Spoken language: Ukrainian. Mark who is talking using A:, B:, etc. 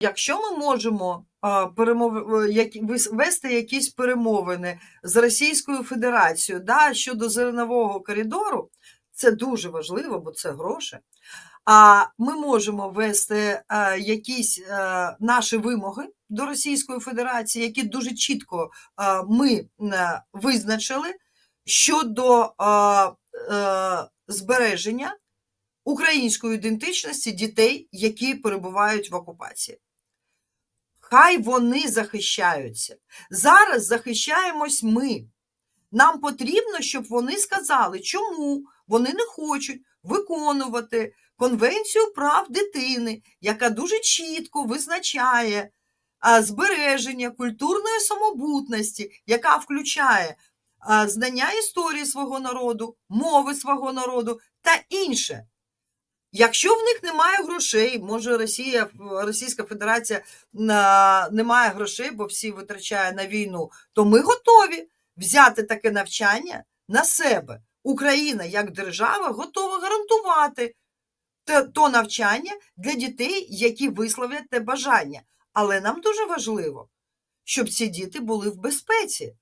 A: Якщо ми можемо перемов... е, вести якісь перемовини з Російською Федерацією да, щодо зернового коридору, це дуже важливо, бо це гроші. А ми можемо вести е, якісь е, наші вимоги до Російської Федерації, які дуже чітко ми визначили щодо збереження української ідентичності дітей, які перебувають в окупації. Хай вони захищаються. Зараз захищаємось ми. Нам потрібно, щоб вони сказали, чому вони не хочуть виконувати Конвенцію прав дитини, яка дуже чітко визначає збереження культурної самобутності, яка включає знання історії свого народу, мови свого народу та інше. Якщо в них немає грошей, може Росія, Російська Федерація не має грошей, бо всі витрачає на війну, то ми готові взяти таке навчання на себе. Україна як держава готова гарантувати то навчання для дітей, які висловлять те бажання. Але нам дуже важливо, щоб ці діти були в безпеці.